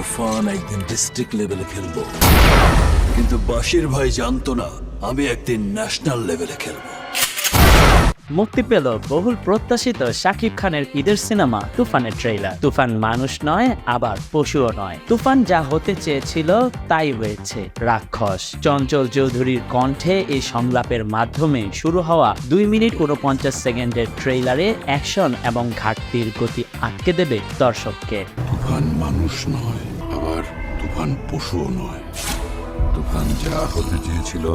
তুফান একদিন ডিস্ট্রিক্ট লেভেলে খেলব। কিন্তু বাশির ভাই জানতো না আমি একদিন ন্যাশনাল লেভেলে খেলব। মুক্তি পেল বহুল প্রত্যাশিত শাকিব খানের ঈদের সিনেমা তুফানের ট্রেইলার তুফান মানুষ নয় আবার পশুও নয়। তুফান যা হতে চেয়েছিল তাই হয়েছে। রাক্ষস। চঞ্চল চৌধুরীর কণ্ঠে এই সংলাপের মাধ্যমে শুরু হওয়া দুই মিনিট উনপঞ্চাশ সেকেন্ডের ট্রেইলারে অ্যাকশন এবং ঘাটতির গতি আটকে দেবে দর্শককে। তুফান মানুষ নয় আবার তুফান পশুও নয়। তুফান যা হতে চেয়েছিল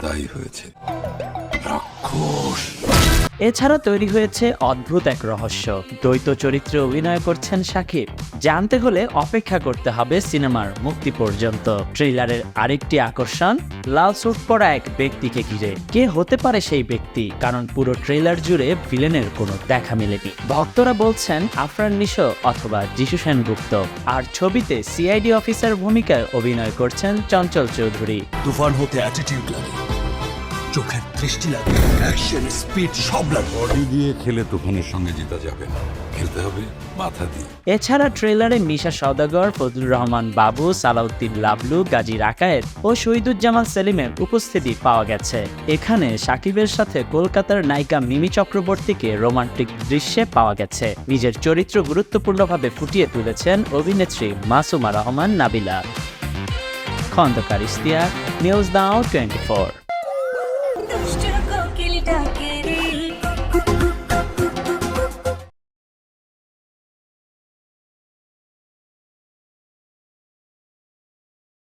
তাই হয়েছে। রাক্ষস। এছাড়া তৈরি হয়েছে অদ্ভুত এক রহস্য। দ্বৈত চরিত্রে অভিনয় করছেন সাকিব। জানতে হলে অপেক্ষা করতে হবে সিনেমার মুক্তি পর্যন্ত। ট্রেইলারের আরেকটি আকর্ষণ লাল স্যুট পরা এক ব্যক্তিকে ঘিরে। কে হতে পারে সেই ব্যক্তি? কারণ পুরো ট্রেইলার জুড়ে ভিলেনের কোনো দেখা মেলেনি। ভক্তরা বলছেন আফরান নিশো অথবা যিশু সেনগুপ্ত। আর ছবিতে সিআইডি অফিসার ভূমিকায় অভিনয় করছেন চঞ্চল চৌধুরী। তুফান হতে অ্যাটিটিউড লাগে। চোখের দৃষ্টি লাগে অ্যাকশন স্পিড সব লাগে। বডি দিয়ে খেলে তুফানের সঙ্গে জেতা যাবে না। খেলতে হবে মাথা দিয়ে। এছাড়া ট্রেলারে মিশা সওদাগর ফজলুর রহমান বাবু সালাউদ্দিন লাবলু গাজী রাকায়েত ও শহীদুজ্জামান সেলিমের উপস্থিতি পাওয়া গেছে। এখানে সাকিবের সাথে কলকাতার নায়িকা মিমি চক্রবর্তীকে রোমান্টিক দৃশ্যে পাওয়া গেছে। নিজের চরিত্র গুরুত্বপূর্ণভাবে ফুটিয়ে তুলেছেন অভিনেত্রী মাসুমা রহমান নাবিলা। খন্দকার ইস্তিয়াক নিউজ দাও টোয়েন্টি ফোর Don't